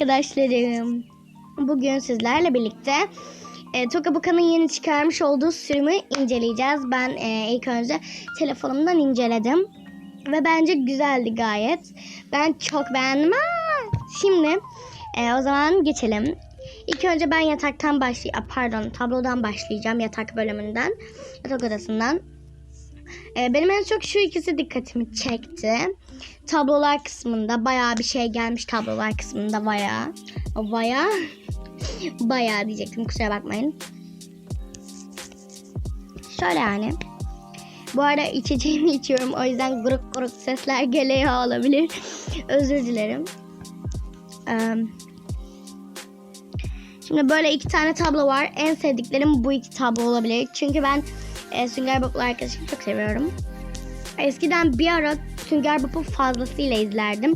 arkadaşlarım. Bugün sizlerle birlikte e, Tokabuka'nın yeni çıkarmış olduğu sürümü inceleyeceğiz. Ben e, ilk önce telefonumdan inceledim. Ve bence güzeldi gayet. Ben çok beğendim. Aa! Şimdi e, o zaman geçelim. İlk önce ben yataktan başlayacağım. Pardon tablodan başlayacağım yatak bölümünden. Yatak odasından. E, benim en çok şu ikisi dikkatimi çekti. Tablolar kısmında bayağı bir şey gelmiş tablolar kısmında bayağı. Bayağı bayağı diyecektim kusura bakmayın. Şöyle yani. Bu arada içeceğimi içiyorum o yüzden grup grup sesler geliyor olabilir. Özür dilerim. Şimdi böyle iki tane tablo var. En sevdiklerim bu iki tablo olabilir. Çünkü ben e, Sünger Bob'lu arkadaşımı çok seviyorum. Eskiden bir ara Sünger Bob'u fazlasıyla izlerdim.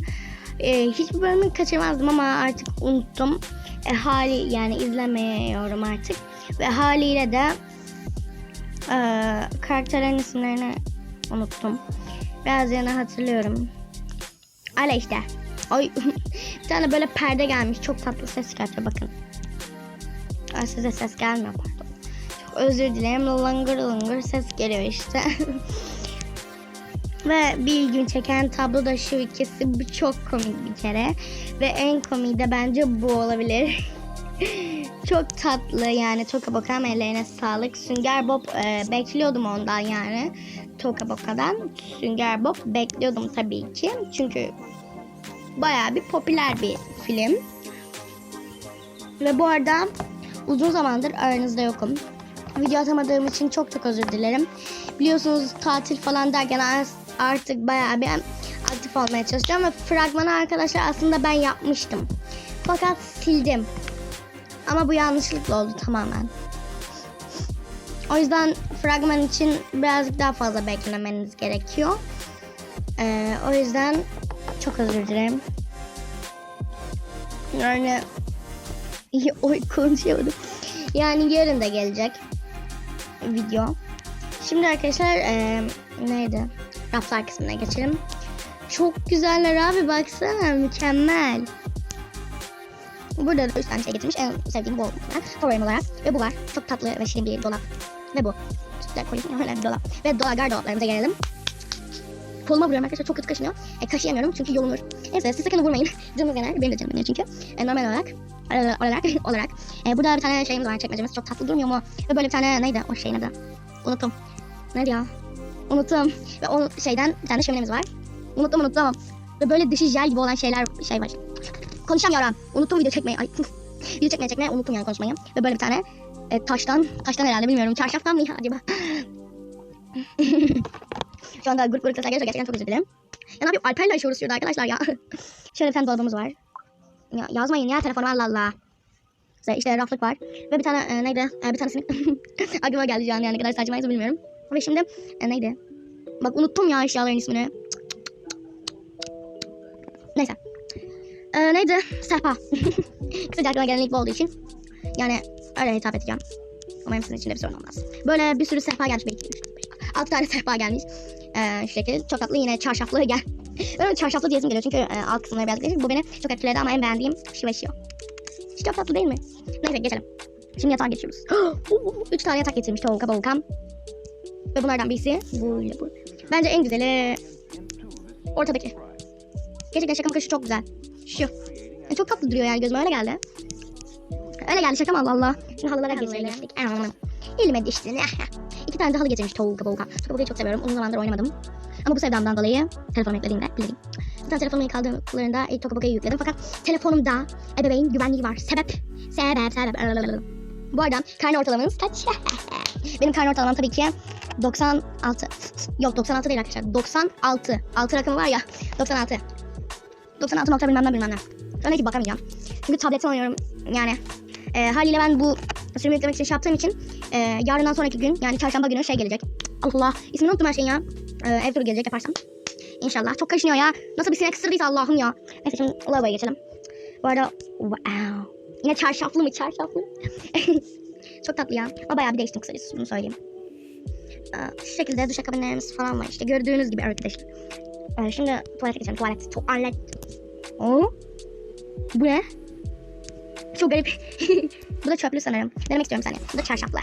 E, hiçbir bölümünü kaçırmazdım ama artık unuttum. E, hali yani izlemiyorum artık. Ve haliyle de e, karakterlerin isimlerini unuttum. Biraz yana hatırlıyorum. Öyle işte. Oy. bir tane böyle perde gelmiş. Çok tatlı ses çıkartıyor bakın. Ay, size ses gelmiyor pardon. Çok özür dilerim. Langır langır ses geliyor işte. Ve bir ilgimi çeken tablo da şu ikisi. Bu çok komik bir kere. Ve en komiği de bence bu olabilir. çok tatlı yani Toka Boka'm ellerine sağlık. Sünger Bob e, bekliyordum ondan yani. Toka Boka'dan. Sünger Bob bekliyordum tabii ki. Çünkü bayağı bir popüler bir film. Ve bu arada uzun zamandır aranızda yokum. Video atamadığım için çok çok özür dilerim. Biliyorsunuz tatil falan derken as- artık bayağı bir aktif olmaya çalışıyorum. Ve fragmanı arkadaşlar aslında ben yapmıştım. Fakat sildim. Ama bu yanlışlıkla oldu tamamen. O yüzden fragman için birazcık daha fazla beklemeniz gerekiyor. Ee, o yüzden çok özür dilerim. Yani iyi oy konuşamadım. Yani yarın da gelecek video. Şimdi arkadaşlar e, neydi? Raflar kısmına geçelim. Çok güzeller abi baksana mükemmel. Burada da üç tane şey getirmiş. En sevdiğim bu oldu. Favorim olarak. Ve bu var. Çok tatlı ve şirin bir dolap. Ve bu. Sütler koyayım. Bir dolap. Ve dolap gardolaplarımıza gelelim. Koluma vuruyorum arkadaşlar. Çok kötü kaşınıyor. E, kaşıyamıyorum çünkü yolunur. Neyse siz sakın vurmayın. Canınız yanar. Benim de canım yanıyor çünkü. E, normal olarak olarak olarak. E, burada bir tane şeyimiz var çekmecemiz. Çok tatlı durmuyor mu? Ve böyle bir tane neydi o şeyin adı? Unuttum. Neydi ya? Unuttum. Ve o şeyden bir tane şöminemiz var. Unuttum unuttum. Ve böyle dışı jel gibi olan şeyler şey var. Konuşamıyorum. Unuttum video çekmeyi. Ay, video çekmeye çekmeye unuttum yani konuşmayı. Ve böyle bir tane e, taştan, taştan herhalde bilmiyorum. Çarşaftan mı acaba? Şu anda grup grup sesler geliyorsa gerçekten çok özür dilerim. Ya ne yapayım? Alper'le işiyoruz şurada arkadaşlar ya. Şöyle bir tane dolabımız var. Ya, yazmayın ya telefonu Allah Allah. İşte, raflık var. Ve bir tane e, neydi? E, bir tanesini aklıma geldi şu an yani ne kadar saçmaysa bilmiyorum. Ve şimdi e, neydi? Bak unuttum ya eşyaların ismini. Neyse. E, neydi? Sehpa. Kısaca aklıma gelen ilk bu olduğu için. Yani öyle hitap edeceğim. Umarım sizin için de bir sorun olmaz. Böyle bir sürü sehpa gelmiş. Bir, iki, üç, altı tane sehpa gelmiş. Ee, şu şekilde çok tatlı yine çarşaflı gel. Böyle çarşaflı diyesim geliyor çünkü e, alt kısımları biraz değişik. Bu beni çok etkiledi ama en beğendiğim Şiva Şio. Şu çok tatlı değil mi? Neyse geçelim. Şimdi yatağa geçiyoruz. Üç tane yatak getirmiş Tolga Volkan. Ve bunlardan birisi bu ile bu. Bence en güzeli ortadaki. Gerçekten şaka maka şu çok güzel. Şu. E, çok tatlı duruyor yani gözüme öyle geldi. Öyle geldi şaka mı Allah Allah. Şimdi halılara geçtik. Elime düştü. İki tane de halı getirmiş Tolga Volkan. Tolga Volkan'ı çok seviyorum. Uzun zamandır oynamadım. Ama bu sevdamdan dolayı telefonuma eklediğimde bildim. Zaten telefonumu ilk aldığımlarında ilk Tokaboka'yı yükledim. Fakat telefonumda ebeveyn güvenliği var. Sebep. Sebep. Sebep. Bu arada karne ortalamamız kaç? Benim karne ortalamam tabii ki 96. Yok 96 değil arkadaşlar. 96. 6 rakamı var ya. 96. 96 nokta bilmem ne bilmem ne. Öyle ki bakamayacağım. Çünkü tabletten oynuyorum. Yani e, haliyle ben bu sürümü yüklemek için şey yaptığım için e, yarından sonraki gün yani çarşamba günü şey gelecek. Allah ismini unuttum her şeyin ya. E, ev turu gelecek yaparsam. İnşallah. Çok kaşınıyor ya. Nasıl bir sinek ısırdıysa Allah'ım ya. Neyse şimdi lavaboya geçelim. Bu arada wow. Yine çarşaflı mı çarşaflı? Çok tatlı ya. Ama bayağı bir değiştim kısacası bunu söyleyeyim. Ee, şu şekilde duş kabinlerimiz falan var işte gördüğünüz gibi arkadaşlar. Ee, şimdi tuvalete geçelim tuvalet. Tuvalet. Oo. Bu ne? Çok garip. bu da çöplü sanırım. Denemek istiyorum seni. Bu da çarşaflı.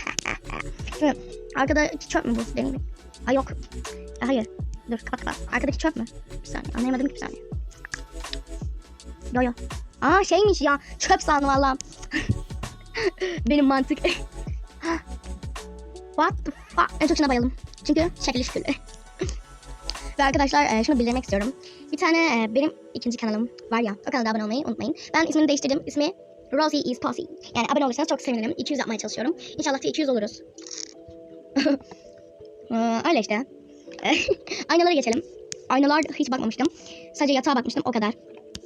Şimdi arkadaki çöp mü bu? Benim. Ay yok. E, hayır. Dur kapat kapat. Arkadaki çöp mü? Bir saniye. Anlayamadım ki bir saniye. Yo yo. Aa şeymiş ya. Çöp sandım valla. Benim mantık. What the fuck? En çok şuna bayıldım. Çünkü şekli şükürlü. Ve arkadaşlar e, şunu bildirmek istiyorum. Bir tane e, benim ikinci kanalım var ya. O kanala abone olmayı unutmayın. Ben ismini değiştirdim. İsmi Rosie is Posse. Yani abone olursanız çok sevinirim. 200 yapmaya çalışıyorum. İnşallah da 200 oluruz. Öyle işte. Aynalara geçelim. Aynalar hiç bakmamıştım. Sadece yatağa bakmıştım o kadar.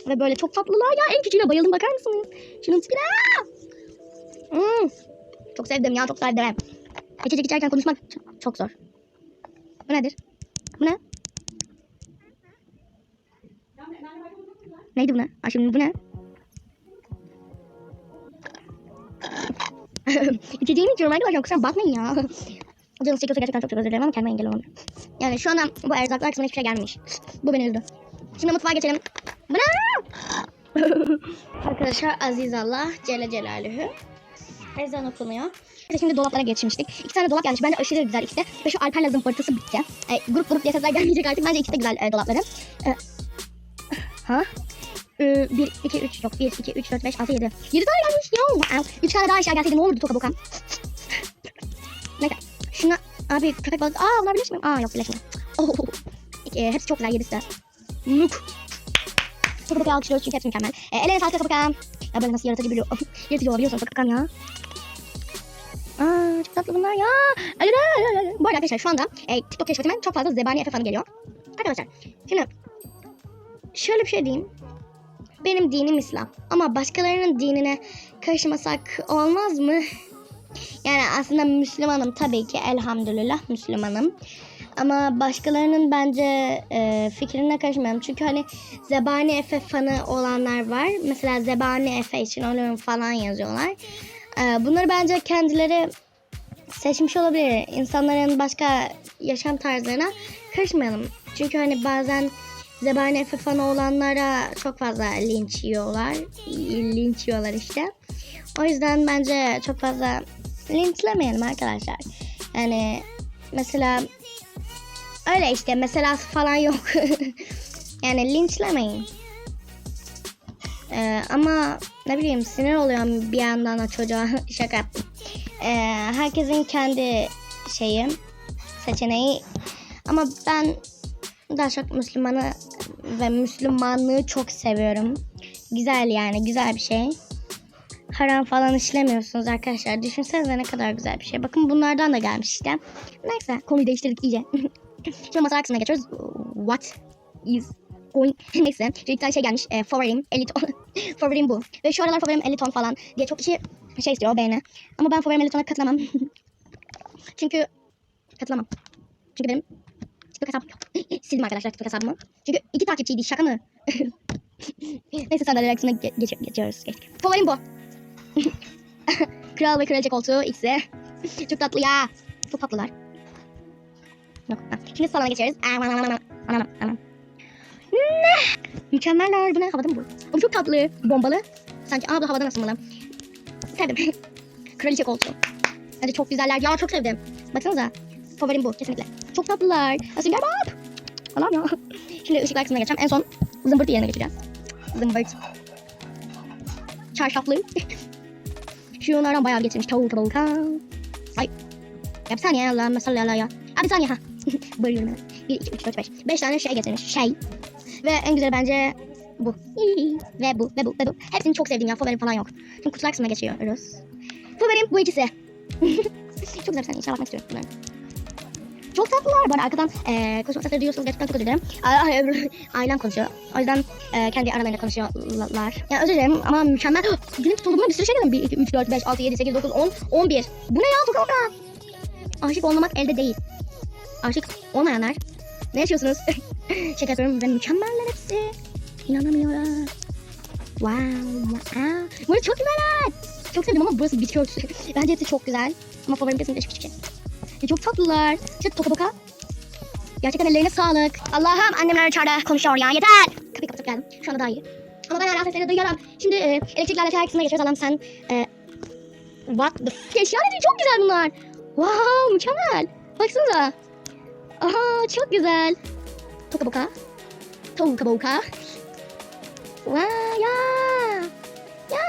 Ve böyle çok tatlılar ya. En küçüğüne bayıldım bakar mısınız? Şunun tipine. Hmm. Çok sevdim ya çok sevdim. İçecek içerken konuşmak çok zor. Bu nedir? Bu ne? Neydi bu ne? Aa, şimdi bu ne? İçeceğimi içiyorum arkadaşlar kusura bakmayın ya. Canım çekiyorsa gerçekten çok çok özür dilerim ama kendime engel olamıyorum. Yani şu anda bu erzaklar kısmına hiçbir şey gelmemiş. Bu beni üzdü. Şimdi mutfağa geçelim. Bu ne? arkadaşlar Aziz Allah Celle Celaluhu. Ezan okunuyor. İşte Şimdi dolaplara geçmiştik. İki tane dolap gelmiş. Bence aşırı güzel ikisi de. Ve şu Alper'le zımpırtısı bitti. E, grup grup sesler gelmeyecek artık. Bence ikisi de güzel e, dolapları. E, ha? 1, 2, 3, yok 1, 2, 3, 4, 5, 6, 7. 7 tane gelmiş ya. Wow. 3 tane daha eşya gelseydi ne olurdu toka boka. Neyse. Şuna abi köpek balığı. Aa bunlar birleşmiyor. Aa yok birleşmiyor. Oh. E, hepsi çok güzel yedisi de. Nuk. Toka boka alkışlıyoruz çünkü hepsi mükemmel. E, ellerine sağlık toka boka. Ya böyle nasıl yaratıcı biliyor. yaratıcı olabiliyorsun toka bokam ya. Aa çok tatlı bunlar ya. Bu arada arkadaşlar şu anda e, TikTok keşfetime çok fazla zebani Efe fanı geliyor. Arkadaşlar şimdi şöyle bir şey diyeyim. Benim dinim İslam. Ama başkalarının dinine karışmasak olmaz mı? Yani aslında Müslümanım tabii ki elhamdülillah Müslümanım. Ama başkalarının bence e, fikrine karışmıyorum. Çünkü hani Zebani Efe fanı olanlar var. Mesela Zebani Efe için ölüm falan yazıyorlar. E, bunları bence kendileri seçmiş olabilir. İnsanların başka yaşam tarzlarına karışmayalım. Çünkü hani bazen Zebani Efe olanlara çok fazla linç yiyorlar. Linç yiyorlar işte. O yüzden bence çok fazla linçlemeyelim arkadaşlar. Yani mesela öyle işte mesela falan yok. yani linçlemeyin. Ee, ama ne bileyim sinir oluyorum bir yandan da çocuğa şaka yaptım. Ee, herkesin kendi şeyi seçeneği ama ben daha çok Müslümanı ve Müslümanlığı çok seviyorum. Güzel yani güzel bir şey. Haram falan işlemiyorsunuz arkadaşlar. Düşünsenize ne kadar güzel bir şey. Bakın bunlardan da gelmiş işte. Neyse konuyu değiştirdik iyice. Şimdi masa kısmına geçiyoruz. What is going? Neyse. Şimdi bir şey gelmiş. E, favorim 50 ton. favorim bu. Ve şu aralar favorim 50 ton falan diye çok kişi şey istiyor beğeni. Ama ben favorim 50 tona katılamam. Çünkü katılamam. Çünkü benim TikTok hesabım yok. Sildim arkadaşlar TikTok hesabımı. Çünkü iki takipçiydi şaka mı? Neyse sandalye kısmına ge- geç geçiyoruz. Geçtik. Favorim bu. Kral ve kraliçe koltuğu ikisi. Çok tatlı ya. Çok tatlılar. Şimdi salona geçiyoruz. Aman aman aman. Aman aman. Mükemmeller. Bu ne? Havada mı bu? Bu çok tatlı. Bombalı. Sanki aa bu havada nasıl bana? Sevdim. kraliçe koltuğu. Bence çok güzeller. Ya çok sevdim. Baksanıza. Favorim bu kesinlikle. Çok tatlılar. Nasıl bak. Allah'ım ya. Şimdi ışıklar kısmına geçeceğim. En son zımbırtı yerine geçeceğiz. Zımbırt. Çarşaflı. Şunlardan bayağı getirmiş. Tavuk tavuk. Ay. Ya bir saniye Allah'ım salli ala ya. Abi bir saniye ha. Bölüyorum hemen. 1, 2, 3, 4, 5. 5 tane şey getirmiş. Şey. Ve en güzeli bence bu. ve bu ve bu ve bu. Hepsini çok sevdim ya. Favorim falan yok. Şimdi kutular kısmına geçiyoruz. Favorim bu ikisi. çok güzel bir saniye. İnşallah bakmak istiyorum bunları. Çok tatlılar. Bu arkadan e, konuşma sesleri duyuyorsunuz. Gerçekten çok özür dilerim. Ailem konuşuyor. O yüzden e, kendi aralarında konuşuyorlar. Ya özür dilerim ama mükemmel. Dilim tutuldu. Bir sürü şey dedim. 1, 2, 3, 4, 5, 6, 7, 8, 9, 10, 11. Bu ne ya? Çok orada. Aşık olmamak elde değil. Aşık olmayanlar. Ne yaşıyorsunuz? Şaka yapıyorum ve mükemmeller hepsi. İnanamıyorum. Wow, wow. Burası çok güzeller. Çok sevdim ama burası bitki örtüsü. Bence hepsi çok güzel. Ama favorim kesinlikle şu küçük şey. E, çok tatlılar. İşte toka boka. Gerçekten ellerine sağlık. Allah'ım annemler içeride konuşuyor ya yeter. Kapıyı kapatıp geldim. Şu anda daha iyi. Ama ben hala sesleri duyuyorum. Şimdi e, elektrikli aletler kısmına geçiyoruz. Allah'ım sen... E, what the f... Eşya aleti çok güzel bunlar. Wow mükemmel. Baksanıza. Aha çok güzel. Toka boka. Toka boka. Vay ya. Ya.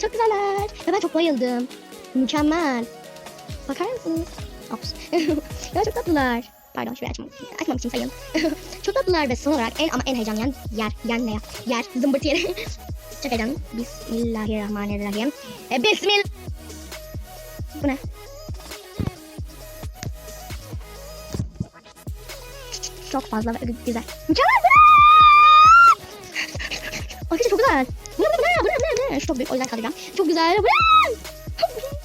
Çok güzeller. Ve ben çok bayıldım. Mükemmel. Bakar mısınız? Ops. ya çok tatlılar. Pardon şurayı açmam. Açmamışım sayın. çok tatlılar ve son olarak en ama en heyecanlayan yer. Yer ne ya? Yer. Zımbırtı yeri. çok heyecanlıyım. Bismillahirrahmanirrahim. E, bismillah. Bu ne? Çok fazla ve güzel. Mükemmel. Arkadaşlar çok güzel. Bu ne bu ne bu ne? Şu çok büyük o yüzden kaldıracağım. Çok güzel. Ne?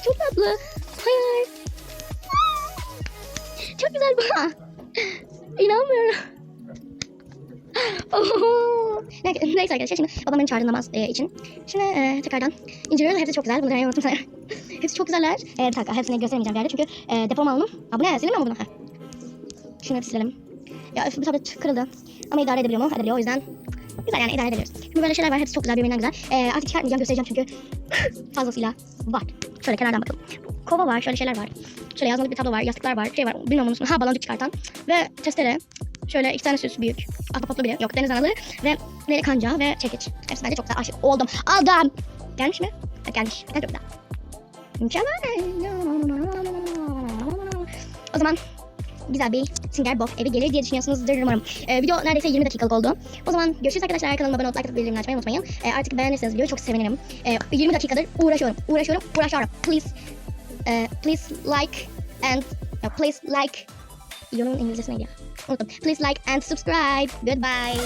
Çok tatlı. Hayır. Çok güzel bu. İnanmıyorum. Oho. Neyse arkadaşlar şimdi babam beni çağırdı namaz e, için. Şimdi e, tekrardan inceliyoruz. Hepsi çok güzel. Bunu demeyi unuttum sana. Hepsi çok güzeller. E, bir dakika hepsini gösteremeyeceğim bir yerde çünkü e, depom aldım. Ha bu ne? Silemiyor mu bunu? Ha. Şunu hep silelim. Ya bu tablet kırıldı. Ama idare edebiliyor mu? Edebiliyor o yüzden güzel yani idare edebiliyoruz. Şimdi böyle şeyler var. Hepsi çok güzel birbirinden güzel. E, artık çıkartmayacağım göstereceğim çünkü fazlasıyla var. Şöyle kenardan bakalım. Kova var. Şöyle şeyler var. Şöyle yazmalık bir tablo var. Yastıklar var. Şey var. Bilmiyorum onun. Ha baloncuk çıkartan. Ve testere. Şöyle iki tane süs büyük. Ahtapotlu biri. Yok deniz analı. Ve ve kanca ve çekiç. Hepsi bence çok güzel. Aşık oldum. Aldım. Gelmiş mi? Evet gelmiş. Evet çok güzel. Mükemmel. O zaman güzel bir Singer Bob evi gelir diye düşünüyorsunuzdur umarım. Ee, video neredeyse 20 dakikalık oldu. O zaman görüşürüz arkadaşlar. Kanalıma abone olup like atıp bildirimleri açmayı unutmayın. Ee, artık beğenirseniz videoyu çok sevinirim. Ee, 20 dakikadır uğraşıyorum. Uğraşıyorum. Uğraşıyorum. Please. eh, please like and uh, please like Yunun İngilizcesi neydi ya? Unuttum. Please like and subscribe. Goodbye.